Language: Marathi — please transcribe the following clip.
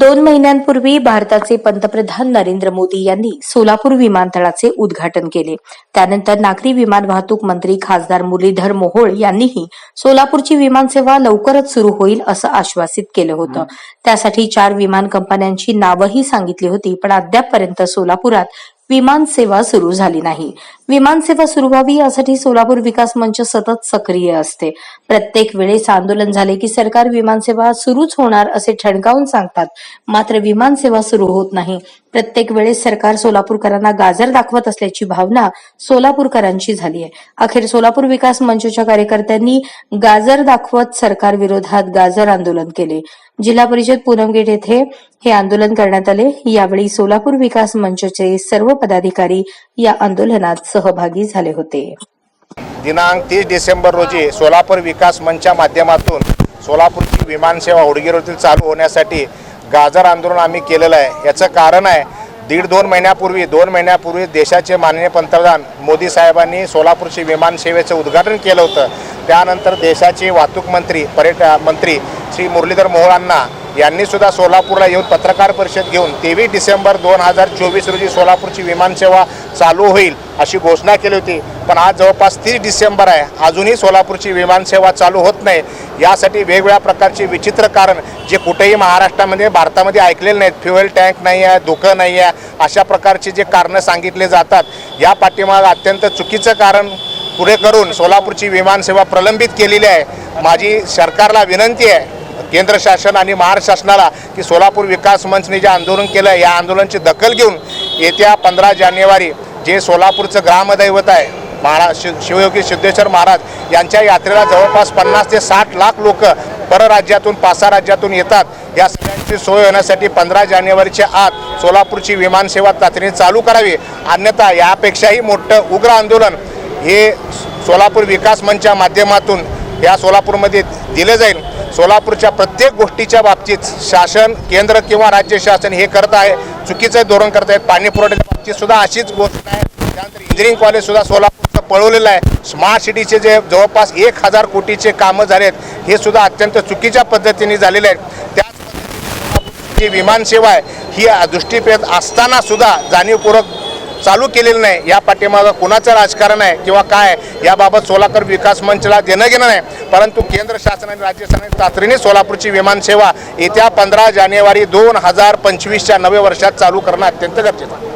दोन महिन्यांपूर्वी भारताचे पंतप्रधान नरेंद्र मोदी यांनी सोलापूर विमानतळाचे उद्घाटन केले. त्यानंतर नागरी विमान वाहतूक मंत्री खासदार मुरलीधर मोहोळ यांनीही सोलापूरची विमानसेवा लवकरच सुरू होईल असं आश्वासित केलं होतं. त्यासाठी चार विमान कंपन्यांची नावंही सांगितली होती पण अद्यापपर्यंत सोलापुरात विमान सेवा सुरू झाली नाही. विमानसेवा सुरू व्हावी यासाठी सोलापूर विकास मंच सतत सक्रिय असते. प्रत्येक वेळेस आंदोलन झाले की सरकार विमानसेवा सुरूच होणार असे ठणकावून सांगतात. मात्र विमान सेवा सुरू होत नाही. प्रत्येक वेळेस सरकार सोलापूरकरांना गाजर दाखवत असल्याची भावना सोलापूरकरांची झाली आहे. अखेर सोलापूर विकास मंचच्या कार्यकर्त्यांनी गाजर दाखवत सरकार विरोधात गाजर आंदोलन केले. जिल्हा परिषद पूनमगेट येथे हे आंदोलन करण्यात आले. यावेळी सोलापूर विकास मंचचे सर्व पदाधिकारी या आंदोलनात सहभागी झाले होते. दिनांक तीस डिसेंबर रोजी सोलापूर विकास मंचच्या माध्यमातून सोलापूरची विमानसेवा उडगीरोतील चालू होण्यासाठी गाजर आंदोलन आम्ही केलेलं आहे. याचं कारण आहे दीड दोन महिन्यापूर्वी दोन महिन्यापूर्वी देशाचे माननीय पंतप्रधान मोदी साहेबांनी सोलापूरची विमानसेवेचं उद्घाटन केलं होतं. त्यानंतर देशाचे वाहतूक मंत्री पर्यट मंत्री श्री मुरलीधर मोहोळांना यांनी सुद्धा सोलापूरला येऊन पत्रकार परिषद घेऊन तेवीस डिसेंबर दोन हजार चोवीस रोजी सोलापूरची विमानसेवा चालू होईल अशी घोषणा केली होती. पण आज जवळपास तीस डिसेंबर आहे. अजूनही सोलापूरची विमानसेवा चालू होत नाही. यासाठी वेगवेगळ्या प्रकारचे विचित्र कारण जे कुठेही महाराष्ट्रामध्ये भारतामध्ये ऐकलेले नाहीत. फ्युएल टँक नाही आहे धुकं नाही आहे अशा प्रकारचे जे कारणं सांगितले जातात या पाठीमागं अत्यंत चुकीचं कारण पुढे करून सोलापूरची विमानसेवा प्रलंबित केलेली आहे. माझी सरकारला विनंती आहे केंद्र शासन आणि महाराष्ट्र शासनाला की सोलापूर विकास मंचने जे आंदोलन केलं या आंदोलनाची दखल घेऊन येत्या पंधरा जानेवारी जे सोलापूरचं ग्रामदैवत आहे महाराज शिवयोगी सिद्धेश्वर महाराज यांच्या यात्रेला जवळपास पन्नास ते साठ लाख लोक परराज्यातून पाच सहा राज्यातून येतात. या सगळ्यांची सोय होण्यासाठी पंधरा जानेवारीच्या आत सोलापूरची विमानसेवा तातडीने चालू करावी. अन्यथा यापेक्षाही मोठं उग्र आंदोलन हे सोलापूर विकास मंचच्या माध्यमातून या सोलापूरमध्ये दिलं जाईल. सोलापूरच्या प्रत्येक गोष्टीच्या बाबतीत शासन केंद्र किंवा राज्य शासन हे करत आहे. चुकीचं धोरण करत आहेत. पाणी पुरवठ्याच्या बाबतीत सुद्धा अशीच गोष्ट आहे. त्यानंतर इंजिनिअरिंग कॉलेज सुद्धा सोलापूरचं पळवलेलं आहे. स्मार्ट सिटीचे जे जवळपास एक हजार कोटीचे कामं झालेत हे सुद्धा अत्यंत चुकीच्या पद्धतीने झालेले आहेत. त्याच पद्धतीने जी विमानसेवा आहे ही दृष्टीपेत असताना सुद्धा जाणीवपूर्वक चालू केलेलं नाही. या पाठीमागं कुणाचं राजकारण आहे किंवा काय याबाबत सोलापूर विकास मंचला देणं घेणं नाही. परंतु केंद्र शासन आणि राज्य शासनाने तातडीने सोलापूरची विमानसेवा येत्या पंधरा जानेवारी दोन हजार पंचवीसच्या नवे वर्षात चालू करणं अत्यंत गरजेचं आहे.